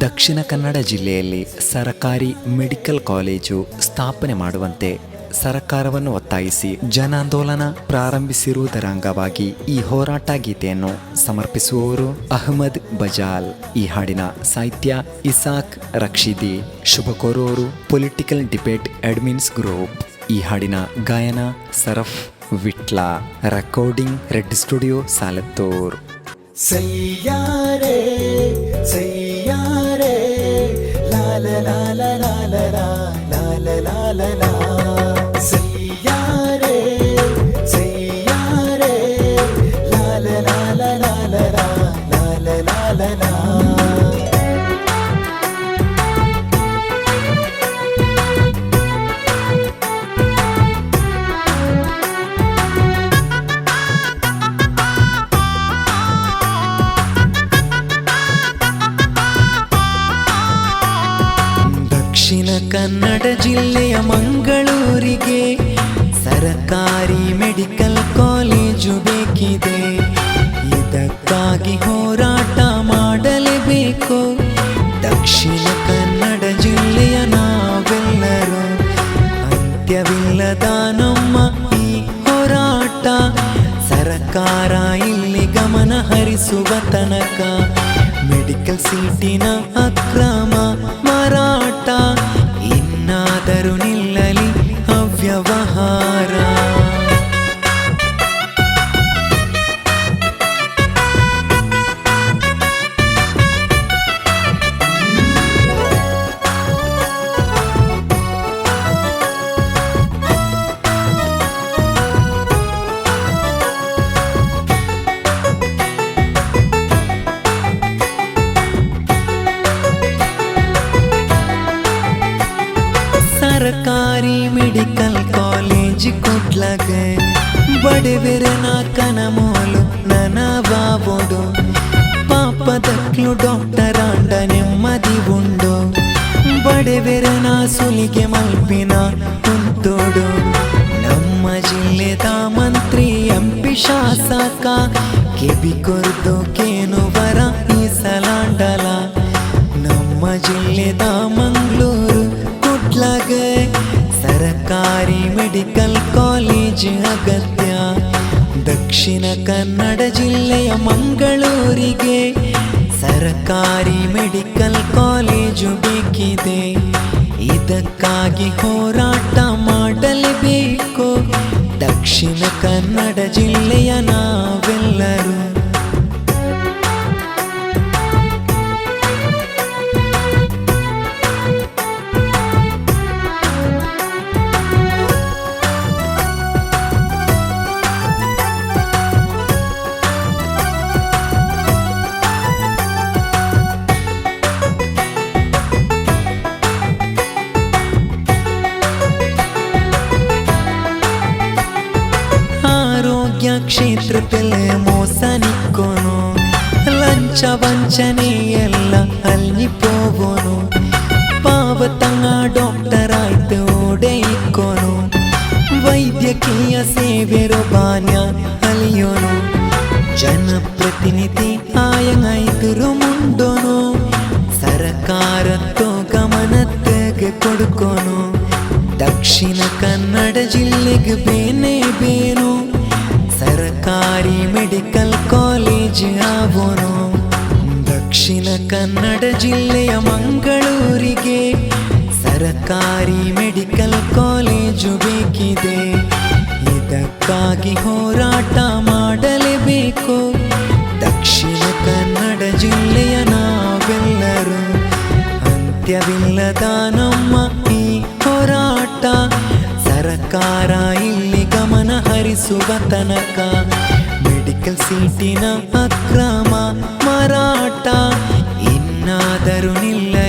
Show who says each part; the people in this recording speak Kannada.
Speaker 1: ದಕ್ಷಿಣ ಕನ್ನಡ ಜಿಲ್ಲೆಯಲ್ಲಿ ಸರಕಾರಿ ಮೆಡಿಕಲ್ ಕಾಲೇಜು ಸ್ಥಾಪನೆ ಮಾಡುವಂತೆ ಸರ್ಕಾರವನ್ನು ಒತ್ತಾಯಿಸಿ ಜನಾಂದೋಲನ ಪ್ರಾರಂಭಿಸಿರುವುದರ ಅಂಗವಾಗಿ ಈ ಹೋರಾಟ ಗೀತೆಯನ್ನು ಸಮರ್ಪಿಸುವವರು ಅಹಮದ್ ಬಜಾಲ್. ಈ ಹಾಡಿನ ಸಾಹಿತ್ಯ ಇಸಾಕ್ ರಕ್ಷಿದಿ. ಶುಭ ಕೋರುವವರು ಪೊಲಿಟಿಕಲ್ ಡಿಬೇಟ್ ಅಡ್ಮಿನ್ಸ್ ಗ್ರೂಪ್. ಈ ಹಾಡಿನ ಗಾಯನ
Speaker 2: Saraf Vitla. Recording Red Studio Salathur. செய்யாரே செய்யாரே. லால லால லால லால
Speaker 1: லால லால ಜಿಲ್ಲೆಯ ಮಂಗಳೂರಿಗೆ ಸರಕಾರಿ ಮೆಡಿಕಲ್ ಕಾಲೇಜು ಬೇಕಿದೆ. ಇದಕ್ಕಾಗಿ ಹೋರಾಟ ಮಾಡಲೇಬೇಕು. ದಕ್ಷಿಣ ಕನ್ನಡ ಜಿಲ್ಲೆಯ ನಾವೆಲ್ಲರೂ ಅಂತ್ಯವಿಲ್ಲದ ನಮ್ಮ ಈ ಹೋರಾಟ. ಸರಕಾರ ಇಲ್ಲಿ ಗಮನ ಹರಿಸುವ ತನಕ ಮೆಡಿಕಲ್ ಸೀಟಿನ ಬಡವೆರನ ಕನಮೋಲು ನನ ಬಾಬೋಡು ಪಾಪದಕ್ಲು ಡಾಕ್ಟರ್ ಆಂಡ ನೆಮ್ಮದಿ ಉಂಡು ಬಡವೆರನ ಸುಲಿಗೆ ಮಲ್ಪಿನ ಕುಂತೋಡು ನಮ್ಮ ಜಿಲ್ಲೆದ ಮಂತ್ರಿ ಎಂ ಪಿ ಶಾಸಕ ಕೆಬಿ ಕೊರ್ದು ಕೇನು ಬರ ಈ ಸಲಾಂಡಲ ನಮ್ಮ ಜಿಲ್ಲೆದ ಮಂಗಳೂರು ಕುಟ್ಲಾಗೆ ಸರಕಾರಿ ಮೆಡಿಕಲ್ ಕಾಲೇಜ್ ಅಗತ್ಯ ದಕ್ಷಿಣ ಕನ್ನಡ ಜಿಲ್ಲೆಯ ಮಂಗಳೂರಿಗೆ ಸರಕಾರಿ ಮೆಡಿಕಲ್ ಕಾಲೇಜು ಬೇಕಿದೆ. ಇದಕ್ಕಾಗಿ ಹೋರಾಟ ಮಾಡಲೇಬೇಕು. ದಕ್ಷಿಣ ಕನ್ನಡ ಜಿಲ್ಲೆಯ ನಾವೆಲ್ಲರೂ ಆರೋಗ್ಯ ಕ್ಷೇತ್ರದಲ್ಲಿ ಮೋಸ ನಿಕ್ಕೋನು ಲಂಚ ವಂಚನೆ ಎಲ್ಲ ಅಲ್ಲಿ ಹೋಗೋನು ಪಾವತಂಗ ಡಾಕ್ಟರ್ ಆಯ್ತು ಓಡೆ ಇಕ್ಕೋನು ವೈದ್ಯಕೀಯ ಸೇವೆ ರೋಬಾನ್ಯ ಅಲಿಯೋನು ಜನಪ್ರತಿನಿಧಿ ಆಯಂಗಾಯ್ತರು ಮುಂಡೋನು ಸರಕಾರತ್ತೋ ಗಮನತೆಗೆ ಕೊಡ್ಕೋನು ದಕ್ಷಿಣ ಕನ್ನಡ ಜಿಲ್ಲೆಗೆ ಬೇನೆ ಬೇನು ಸರಕಾರಿ ಮೆಡಿಕಲ್ ಕಾಲೇಜ್ ಆಗೋನು ದಕ್ಷಿಣ ಕನ್ನಡ ಜಿಲ್ಲೆಯ ಮಂಗಳೂರಿಗೆ ಸರಕಾರಿ ಮೆಡಿಕಲ್ ಕಾಲೇಜು ಬೇಕಿದೆ. ಇದಕ್ಕಾಗಿ ಹೋರಾಟ ಮಾಡಲೇಬೇಕು. ದಕ್ಷಿಣ ಕನ್ನಡ ಜಿಲ್ಲೆಯ ನಾವೆಲ್ಲರೂ ಅಂತ್ಯವಿಲ್ಲದ ನಮ್ಮ ಈ ಹೋರಾಟ. ಸರಕಾರ ಇಲ್ಲಿ ಹರಿಸುವ ತನಕ ಮೆಡಿಕಲ್ ಸೀಟಿನ ಅಕ್ರಮ ಮಾರಾಟ ಇನ್ನಾದರೂ ನಿಲ್ಲಲಿ